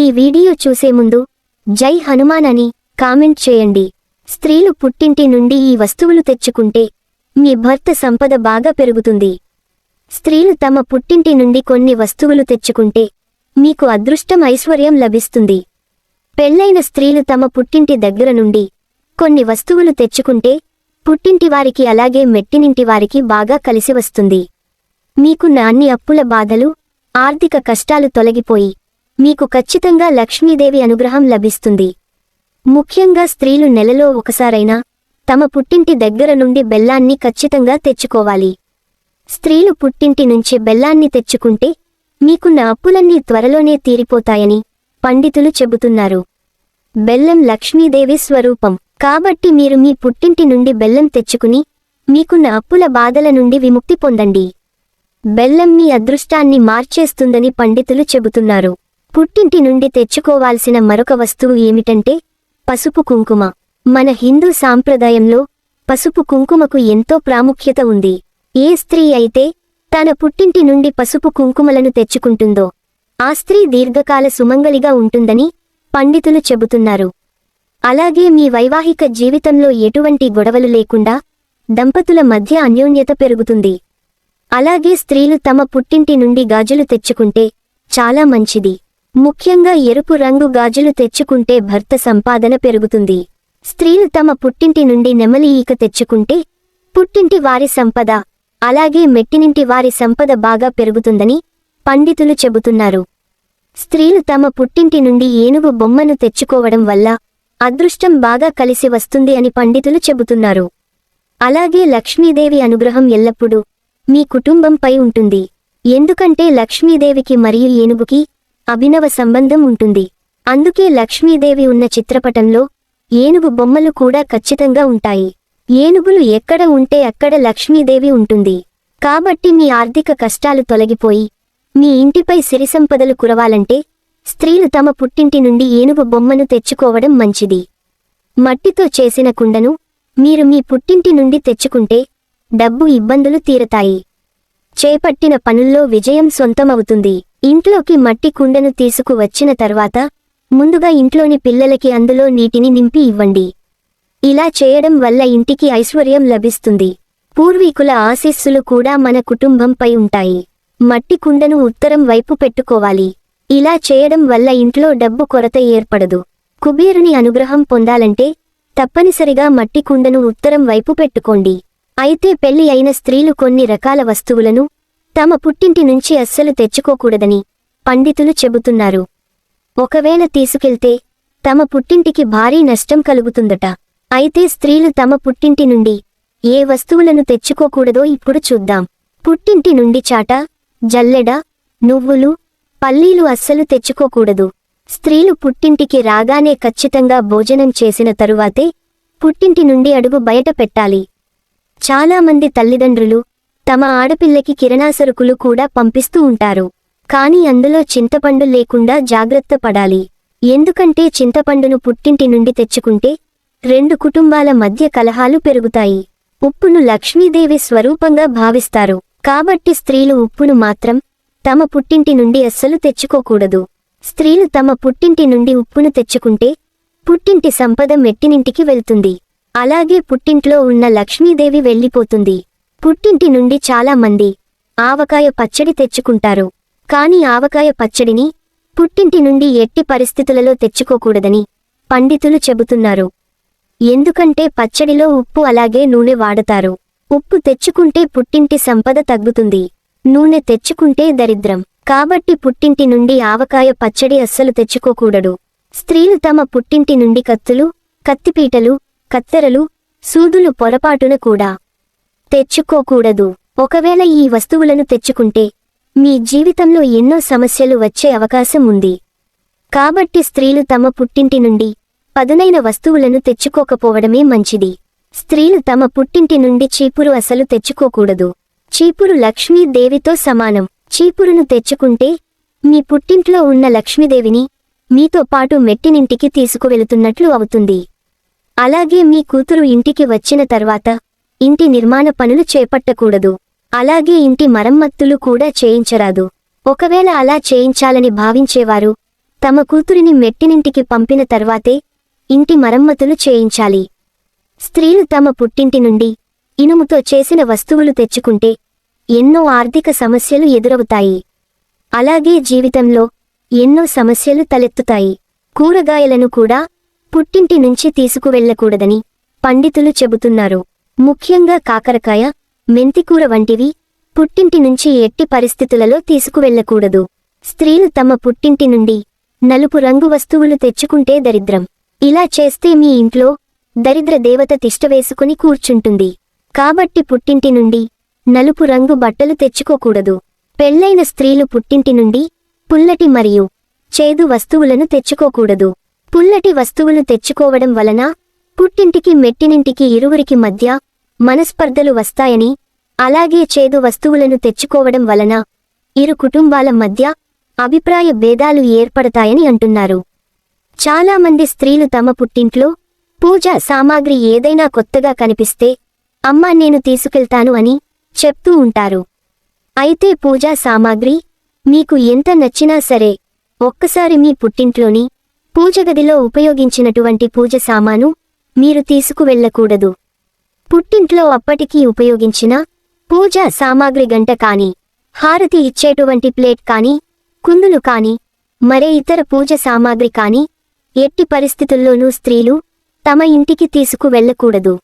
ఈ వీడియో చూసే ముందు జై హనుమాన్ అని కామెంట్ చేయండి. స్త్రీలు పుట్టింటి నుండి ఈ వస్తువులు తెచ్చుకుంటే మీ భర్త సంపద బాగా పెరుగుతుంది. స్త్రీలు తమ పుట్టింటి నుండి కొన్ని వస్తువులు తెచ్చుకుంటే మీకు అదృష్టం ఐశ్వర్యం లభిస్తుంది. పెళ్ళైన స్త్రీలు తమ పుట్టింటి దగ్గర నుండి కొన్ని వస్తువులు తెచ్చుకుంటే పుట్టింటి వారికి అలాగే మెట్టినింటి వారికి బాగా కలిసి వస్తుంది. మీకున్న అన్ని అప్పుల బాధలు ఆర్థిక కష్టాలు తొలగిపోయి మీకు ఖచ్చితంగా లక్ష్మీదేవి అనుగ్రహం లభిస్తుంది. ముఖ్యంగా స్త్రీలు నెలలో ఒకసారైనా తమ పుట్టింటి దగ్గర నుండి బెల్లాన్ని ఖచ్చితంగా తెచ్చుకోవాలి. స్త్రీలు పుట్టింటి నుంచి బెల్లాన్ని తెచ్చుకుంటే మీకున్న అప్పులన్నీ త్వరలోనే తీరిపోతాయని పండితులు చెబుతున్నారు. బెల్లం లక్ష్మీదేవి స్వరూపం. కాబట్టి మీరు మీ పుట్టింటి నుండి బెల్లం తెచ్చుకుని మీకున్న అప్పుల బాధల నుండి విముక్తి పొందండి. బెల్లం మీ అదృష్టాన్ని మార్చేస్తుందని పండితులు చెబుతున్నారు. పుట్టింటి నుండి తెచ్చుకోవాల్సిన మరొక వస్తువు ఏమిటంటే పసుపు కుంకుమ. మన హిందూ సాంప్రదాయంలో పసుపు కుంకుమకు ఎంతో ప్రాముఖ్యత ఉంది. ఏ స్త్రీ అయితే తన పుట్టింటి నుండి పసుపు కుంకుమలను తెచ్చుకుంటుందో ఆ స్త్రీ దీర్ఘకాల సుమంగలిగా ఉంటుందని పండితులు చెబుతున్నారు. అలాగే మీ వైవాహిక జీవితంలో ఎటువంటి గొడవలు లేకుండా దంపతుల మధ్య అన్యోన్యత పెరుగుతుంది. అలాగే స్త్రీలు తమ పుట్టింటి నుండి గాజులు తెచ్చుకుంటే చాలా మంచిది. ముఖ్యంగా ఎరుపు రంగు గాజులు తెచ్చుకుంటే భర్త సంపాదన పెరుగుతుంది. స్త్రీలు తమ పుట్టింటి నుండి నెమలి ఈక తెచ్చుకుంటే పుట్టింటి వారి సంపద అలాగే మెట్టినింటి వారి సంపద బాగా పెరుగుతుందని పండితులు చెబుతున్నారు. స్త్రీలు తమ పుట్టింటి నుండి ఏనుగు బొమ్మను తెచ్చుకోవడం వల్ల అదృష్టం బాగా కలిసి వస్తుంది అని పండితులు చెబుతున్నారు. అలాగే లక్ష్మీదేవి అనుగ్రహం ఎల్లప్పుడూ మీ కుటుంబంపై ఉంటుంది. ఎందుకంటే లక్ష్మీదేవికి మరియు ఏనుగుకి అభినవ సంబంధం ఉంటుంది. అందుకే లక్ష్మీదేవి ఉన్న చిత్రపటంలో ఏనుగు బొమ్మలు కూడా ఖచ్చితంగా ఉంటాయి. ఏనుగులు ఎక్కడ ఉంటే అక్కడ లక్ష్మీదేవి ఉంటుంది. కాబట్టి మీ ఆర్థిక కష్టాలు తొలగిపోయి మీ ఇంటిపై సిరిసంపదలు కురవాలంటే స్త్రీలు తమ పుట్టింటి నుండి ఏనుగు బొమ్మను తెచ్చుకోవడం మంచిది. మట్టితో చేసిన కుండను మీరు మీ పుట్టింటి నుండి తెచ్చుకుంటే డబ్బు ఇబ్బందులు తీరతాయి. చేపట్టిన పనుల్లో విజయం సొంతమవుతుంది. ఇంట్లోకి మట్టి కుండను తీసుకువచ్చిన తర్వాత ముందుగా ఇంట్లోని పిల్లలకి అందులో నీటిని నింపి ఇవ్వండి. ఇలా చేయడం వల్ల ఇంటికి ఐశ్వర్యం లభిస్తుంది. పూర్వీకుల ఆశీస్సులు కూడా మన కుటుంబంపై ఉంటాయి. మట్టి కుండను ఉత్తరం వైపు పెట్టుకోవాలి. ఇలా చేయడం వల్ల ఇంట్లో డబ్బు కొరత ఏర్పడదు. కుబేరుని అనుగ్రహం పొందాలంటే తప్పనిసరిగా మట్టి కుండను ఉత్తరం వైపు పెట్టుకోండి. అయితే పెళ్ళి అయిన స్త్రీలు కొన్ని రకాల వస్తువులను తమ పుట్టింటి నుంచి అస్సలు తెచ్చుకోకూడదని పండితులు చెబుతున్నారు. ఒకవేళ తీసుకెళ్తే తమ పుట్టింటికి భారీ నష్టం కలుగుతుందట. అయితే స్త్రీలు తమ పుట్టింటి నుండి ఏ వస్తువులను తెచ్చుకోకూడదో ఇప్పుడు చూద్దాం. పుట్టింటి నుండి చాట జల్లెడ నువ్వులు పల్లీలు అస్సలు తెచ్చుకోకూడదు. స్త్రీలు పుట్టింటికి రాగానే ఖచ్చితంగా భోజనం చేసిన తరువాతే పుట్టింటి నుండి అడుగు బయట పెట్టాలి. చాలామంది తల్లిదండ్రులు తమ ఆడపిల్లకి కిరణాసరుకులు కూడా పంపిస్తూ ఉంటారు. కాని అందులో చింతపండు లేకుండా జాగ్రత్త పడాలి. ఎందుకంటే చింతపండును పుట్టింటి నుండి తెచ్చుకుంటే రెండు కుటుంబాల మధ్య కలహాలు పెరుగుతాయి. ఉప్పును లక్ష్మీదేవి స్వరూపంగా భావిస్తారు. కాబట్టి స్త్రీలు ఉప్పును మాత్రం తమ పుట్టింటి నుండి అస్సలు తెచ్చుకోకూడదు. స్త్రీలు తమ పుట్టింటి నుండి ఉప్పును తెచ్చుకుంటే పుట్టింటి సంపద మెట్టినింటికి వెళ్తుంది. అలాగే పుట్టింట్లో ఉన్న లక్ష్మీదేవి వెళ్ళిపోతుంది. పుట్టింటి నుండి చాలా మంది ఆవకాయ పచ్చడి తెచ్చుకుంటారు. కాని ఆవకాయ పచ్చడిని పుట్టింటి నుండి ఎట్టి పరిస్థితులలో తెచ్చుకోకూడదని పండితులు చెబుతున్నారు. ఎందుకంటే పచ్చడిలో ఉప్పు అలాగే నూనె వాడతారు. ఉప్పు తెచ్చుకుంటే పుట్టింటి సంపద తగ్గుతుంది. నూనె తెచ్చుకుంటే దరిద్రం. కాబట్టి పుట్టింటి నుండి ఆవకాయ పచ్చడి అస్సలు తెచ్చుకోకూడదు. స్త్రీలు తమ పుట్టింటి నుండి కత్తులు కత్తిపీటలు కత్తెరలు సూదులు పొరపాటున కూడా తెచ్చుకోకూడదు. ఒకవేళ ఈ వస్తువులను తెచ్చుకుంటే మీ జీవితంలో ఎన్నో సమస్యలు వచ్చే అవకాశం ఉంది. కాబట్టి స్త్రీలు తమ పుట్టింటి నుండి పదునైన వస్తువులను తెచ్చుకోకపోవడమే మంచిది. స్త్రీలు తమ పుట్టింటి నుండి చీపురు అసలు తెచ్చుకోకూడదు. చీపురు లక్ష్మీదేవితో సమానం. చీపురును తెచ్చుకుంటే మీ పుట్టింట్లో ఉన్న లక్ష్మీదేవిని మీతో పాటు మెట్టినింటికి తీసుకువెళుతున్నట్లు అవుతుంది. అలాగే మీ కూతురు ఇంటికి వచ్చిన తర్వాత ఇంటి నిర్మాణ పనులు చేపట్టకూడదు. అలాగే ఇంటి మరమ్మత్తులు కూడా చేయించరాదు. ఒకవేళ అలా చేయించాలని భావించేవారు తమ కూతురిని మెట్టినింటికి పంపిన తర్వాతే ఇంటి మరమ్మతులు చేయించాలి. స్త్రీలు తమ పుట్టింటి నుండి ఇనుముతో చేసిన వస్తువులు తెచ్చుకుంటే ఎన్నో ఆర్థిక సమస్యలు ఎదురవుతాయి. అలాగే జీవితంలో ఎన్నో సమస్యలు తలెత్తుతాయి. కూరగాయలను కూడా పుట్టింటి నుంచి తీసుకువెళ్ళకూడదని పండితులు చెబుతున్నారు. ముఖ్యంగా కాకరకాయ మెంతికూర వంటివి పుట్టింటి నుంచి ఎట్టి పరిస్థితులలో తీసుకువెళ్ళకూడదు స్త్రీలు తమ పుట్టింటి నుండి నలుపు రంగు వస్తువులు తెచ్చుకుంటే దరిద్రం. ఇలా చేస్తే మీ ఇంట్లో దరిద్ర దేవత తిష్టవేసుకుని కూర్చుంటుంది. కాబట్టి పుట్టింటి నుండి నలుపు రంగు బట్టలు తెచ్చుకోకూడదు. పెళ్ళైన స్త్రీలు పుట్టింటి నుండి పుల్లటి మరియు చేదు వస్తువులను తెచ్చుకోకూడదు. పుల్లటి వస్తువులు తెచ్చుకోవడం వలన పుట్టింటికి మెట్టినింటికి ఇరువురికి మధ్య మనస్పర్ధలు వస్తాయని అలాగే చేదు వస్తువులను తెచ్చుకోవడం వలన ఇరు కుటుంబాల మధ్య అభిప్రాయ భేదాలు ఏర్పడతాయని అంటున్నారు. చాలామంది స్త్రీలు తమ పుట్టింట్లో పూజా సామాగ్రి ఏదైనా కొత్తగా కనిపిస్తే అమ్మా నేను తీసుకెళ్తాను అని చెప్తూ ఉంటారు. అయితే పూజా సామాగ్రి మీకు ఎంత నచ్చినా సరే ఒక్కసారి మీ పుట్టింట్లోని పూజగదిలో ఉపయోగించినటువంటి పూజ సామాను మీరు తీసుకువెళ్ళకూడదు. పుట్టింట్లో అప్పటికీ ఉపయోగించిన పూజా సామాగ్రి గంట కాని హారతి ఇచ్చేటువంటి ప్లేట్ కాని కుందులు కాని మరే ఇతర పూజ సామాగ్రి కాని ఎట్టి పరిస్థితుల్లోనూ స్త్రీలు తమ ఇంటికి తీసుకువెళ్ళకూడదు